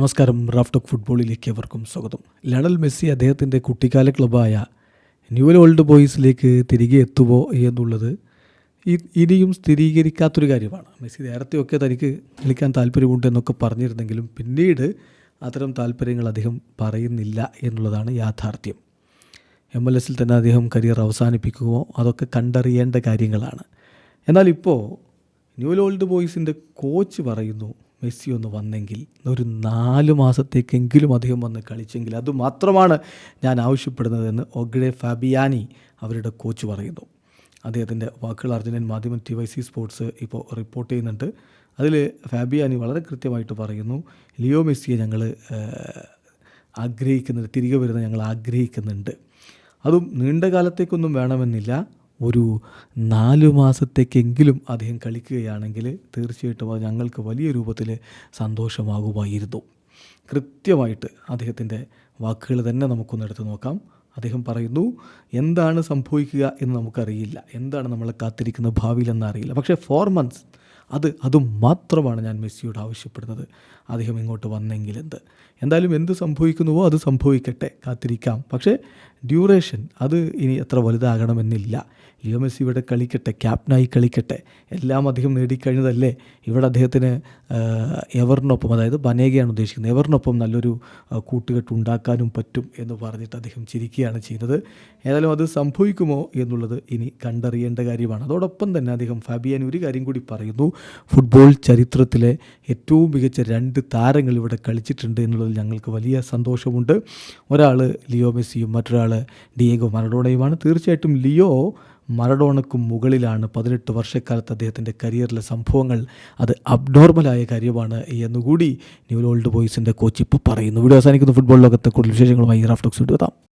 നമസ്കാരം Raf talk ഫുട്ബോളിലേക്ക് അവർക്കും സ്വാഗതം. ലണൽ മെസ്സി അദ്ദേഹത്തിന്റെ കുട്ടിക്കാല ക്ലബായ ന്യൂവൽ ഓൾഡ് ബോയ്സിലേക്ക് തിരികെ എത്തുമോ എന്നുള്ളത് ഇനിയും സ്ഥിരീകരിക്കാത്തൊരു കാര്യമാണ്. മെസ്സി നേരത്തെയൊക്കെ തനിക്ക് കളിക്കാൻ താല്പര്യമുണ്ട് എന്നൊക്കെ പറഞ്ഞിരുന്നെങ്കിലും പിന്നീട് അത്തരം താല്പര്യങ്ങൾ അദ്ദേഹം പറയുന്നില്ല എന്നുള്ളതാണ് യാഥാർത്ഥ്യം. എം എൽ എസിൽ തന്നെ അദ്ദേഹം കരിയർ അവസാനിപ്പിക്കുമോ അതൊക്കെ കണ്ടറിയേണ്ട കാര്യങ്ങളാണ്. എന്നാൽ ഇപ്പോൾ ന്യൂ ഓൾഡ് ബോയ്സിന്റെ കോച്ച് പറയുന്നു മെസ്സി ഒന്ന് വന്നെങ്കിൽ ഒരു നാല് മാസത്തേക്കെങ്കിലും അദ്ദേഹം വന്ന് കളിച്ചെങ്കിൽ അതുമാത്രമാണ് ഞാൻ ആവശ്യപ്പെടുന്നതെന്ന് ഒഗ്രെ ഫാബിയാനി അവരുടെ കോച്ച് പറയുന്നു. അദ്ദേഹത്തിന്റെ വാക്കുകൾ അർജുനൻ മാധ്യമം ടി വൈ സി സ്പോർട്സ് ഇപ്പോൾ റിപ്പോർട്ട് ചെയ്യുന്നുണ്ട്. അതിൽ ഫാബിയാനി വളരെ കൃത്യമായിട്ട് പറയുന്നു ലിയോ മെസ്സിയെ ഞങ്ങൾ ആഗ്രഹിക്കുന്നുണ്ട് തിരികെ വരുന്നത് ഞങ്ങൾ ആഗ്രഹിക്കുന്നുണ്ട്. അതും നീണ്ട കാലത്തേക്കൊന്നും വേണമെന്നില്ല. ഒരു നാല് മാസത്തേക്കെങ്കിലും അദ്ദേഹം കളിക്കുകയാണെങ്കിൽ തീർച്ചയായിട്ടും അത് ഞങ്ങൾക്ക് വലിയ രൂപത്തിൽ സന്തോഷമാകുമായിരുന്നു. കൃത്യമായിട്ട് അദ്ദേഹത്തിന്റെ വാക്കുകൾ തന്നെ നമുക്കൊന്ന് എടുത്തു നോക്കാം. അദ്ദേഹം പറയുന്നു എന്താണ് സംഭവിക്കുക എന്ന് നമുക്കറിയില്ല. എന്താണ് നമ്മൾ കാത്തിരിക്കുന്ന ഭാവിയിലെന്ന് അറിയില്ല. പക്ഷേ ഫോർ മന്ത്സ് അത് അതും മാത്രമാണ് ഞാൻ മെസ്സിയോട് ആവശ്യപ്പെടുന്നത്. അദ്ദേഹം ഇങ്ങോട്ട് വന്നെങ്കിൽ എന്ത്? എന്തായാലും എന്ത് സംഭവിക്കുന്നുവോ അത് സംഭവിക്കട്ടെ. കാത്തിരിക്കാം. പക്ഷേ ഡ്യൂറേഷൻ. അത് ഇനി എത്ര വലുതാകണമെന്നില്ല. ലിയോ മെസ്സി ഇവിടെ കളിക്കട്ടെ ക്യാപ്റ്റനായി കളിക്കട്ടെ. എല്ലാം അധികം നേടിക്കഴിഞ്ഞതല്ലേ? ഇവിടെ അദ്ദേഹത്തിന് എവറിനൊപ്പം അതായത് ബനേഗയാണ് ഉദ്ദേശിക്കുന്നത് എവറിനൊപ്പം നല്ലൊരു കൂട്ടുകെട്ട് ഉണ്ടാക്കാനും പറ്റും എന്ന് പറഞ്ഞിട്ട് അദ്ദേഹം ചിരിക്കുകയാണ് ചെയ്യുന്നത്. ഏതായാലും അത് സംഭവിക്കുമോ എന്നുള്ളത് ഇനി കണ്ടറിയേണ്ട കാര്യമാണ്. അതോടൊപ്പം തന്നെ അദ്ദേഹം ഫാബിയാൻ ഒരു കാര്യം കൂടി പറയുന്നു. ഫുട്ബോൾ ചരിത്രത്തിലെ ഏറ്റവും മികച്ച രണ്ട് താരങ്ങൾ ഇവിടെ കളിച്ചിട്ടുണ്ട് എന്നുള്ളതിൽ ഞങ്ങൾക്ക് വലിയ സന്തോഷമുണ്ട്. ഒരാൾ ലിയോ മെസ്സിയും മറ്റൊരാൾ ഡിയേഗോ മറഡോണയുമാണ്. തീർച്ചയായിട്ടും ലിയോ മറഡോണക്കും മുകളിലാണ് പതിനെട്ട് വർഷക്കാലത്ത് അദ്ദേഹത്തിന്റെ കരിയറിലെ സംഭവങ്ങൾ. അത് അബ്നോർമലായ കാര്യമാണ് എന്നുകൂടി ന്യൂ ഓൾഡ് ബോയ്സിന്റെ കോച്ച് ഇപ്പോൾ പറയുന്നു. വീഡിയോ അവസാനിക്കുന്ന. ഫുട്ബോൾ ലോകത്തെ കൂടുതൽ വിശേഷങ്ങളുമായി റാഫ്റ്റോക്സ് വിട്ടുവെത്താം